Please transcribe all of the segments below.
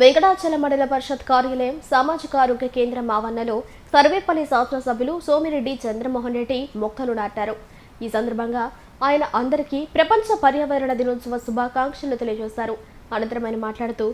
వెంకటాచల మండల పరిషత్ కార్యాలయం సామాజిక ఆరోగ్య కేంద్రం ఆవరణలో సర్వేపల్లి శాసనసభ్యులు సోమిరెడ్డి చంద్రమోహన్ రెడ్డి మొక్కలు నాటారు. ఈ సందర్భంగా ఆయన అందరికీ ప్రపంచ పర్యావరణ దినోత్సవ శుభాకాంక్షలు తెలియజేశారు. అనంతరం ఆయన మాట్లాడుతూ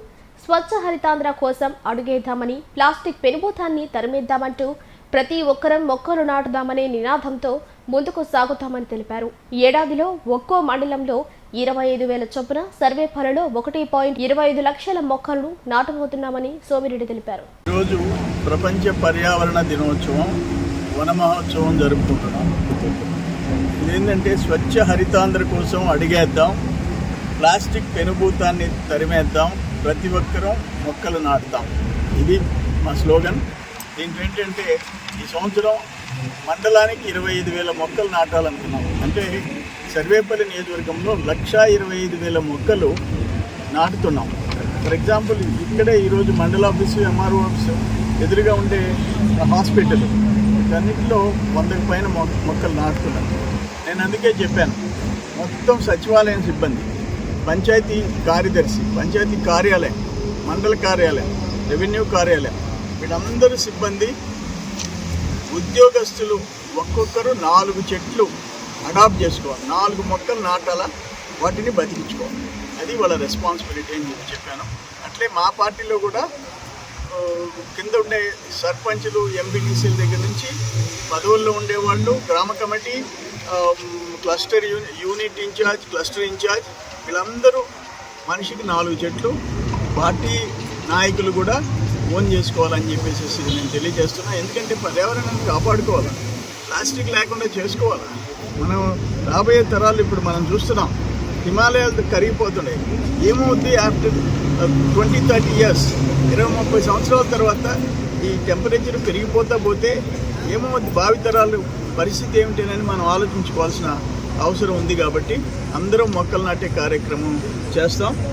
స్వచ్ఛ హరితాంధ్ర కోసం అడుగేద్దామని ప్లాస్టిక్ పెనుభూతాన్ని తరిమేద్దామంటూ ప్రతి ఒక్కరం మొక్కలు నాటుదామనే నినాదంతో ముందుకు సాగుతామని తెలిపారు. ఏడాదిలో ఒక్కో మండలంలో ఇరవై ఐదు వేల చొప్పున సర్వే సర్వేపల్లిలో ఒకటి పాయింట్ ఇరవై ఐదు లక్షల మొక్కలను నాటబోతున్నామని సోమిరెడ్డి తెలిపారు. ఈరోజు ప్రపంచ పర్యావరణ దినోత్సవం వన మహోత్సవం జరుపుకుంటున్నాం. ఏంటంటే స్వచ్ఛ హరితాంధ్ర కోసం అడిగేద్దాం ప్లాస్టిక్ పెనుభూతాన్ని తరిమేద్దాం ప్రతి ఒక్కరూ మొక్కలు నాటుతాం. ఇది మా స్లోగన్. దీంట్లో ఏంటంటే ఈ సంవత్సరం మండలానికి ఇరవై ఐదు వేల మొక్కలు నాటాలనుకున్నాం. అంటే సర్వేపల్లి నియోజకవర్గంలో లక్షా ఇరవై ఐదు వేల మొక్కలు నాటుతున్నాం. ఫర్ ఎగ్జాంపుల్ ఇక్కడే ఈరోజు మండల ఆఫీసు ఎంఆర్ఓ ఆఫీసు ఎదురుగా ఉండే హాస్పిటల్. వీటన్నిటిలో వందకు పైన మొ- మొక్కలు నాటుతున్నాను నేను అందుకే చెప్పాను మొత్తం సచివాలయం సిబ్బంది పంచాయతీ కార్యదర్శి పంచాయతీ కార్యాలయం మండల కార్యాలయం రెవెన్యూ కార్యాలయం వీళ్ళందరూ సిబ్బంది ఉద్యోగస్తులు ఒక్కొక్కరు నాలుగు చెట్లు అడాప్ట్ చేసుకోవాలి. నాలుగు మొక్కలు నాటాలా? వాటిని బతికించుకోవాలి. అది వాళ్ళ రెస్పాన్సిబిలిటీ అని చెప్పి చెప్పాను. అట్లే మా పార్టీలో కూడా కింద ఉండే సర్పంచులు ఎంపీటీసీల దగ్గర నుంచి పదవుల్లో ఉండేవాళ్ళు గ్రామ committee cluster unit in charge cluster in charge వీళ్ళందరూ మనిషికి నాలుగు చెట్లు పార్టీ నాయకులు కూడా ఫోన్ చేసుకోవాలని చెప్పేసి నేను తెలియజేస్తున్నా. ఎందుకంటే పర్యావరణాన్ని కాపాడుకోవాలి ప్లాస్టిక్ లేకుండా చేసుకోవాలి? మనం రాబోయే తరాలు ఇప్పుడు మనం చూస్తున్నాం హిమాలయాలు కరిగిపోతున్నాయి. ఏమవుద్ది ఆఫ్టర్ ట్వంటీ థర్టీ ఇయర్స్ ఇరవై ముప్పై సంవత్సరాల తర్వాత ఈ టెంపరేచర్ పెరిగిపోతా పోతే ఏమవుద్ది? భావితరాలు పరిస్థితి ఏమిటనని మనం ఆలోచించుకోవాల్సిన అవసరం ఉంది కాబట్టి అందరం మొక్కలు నాటే కార్యక్రమం చేస్తాం.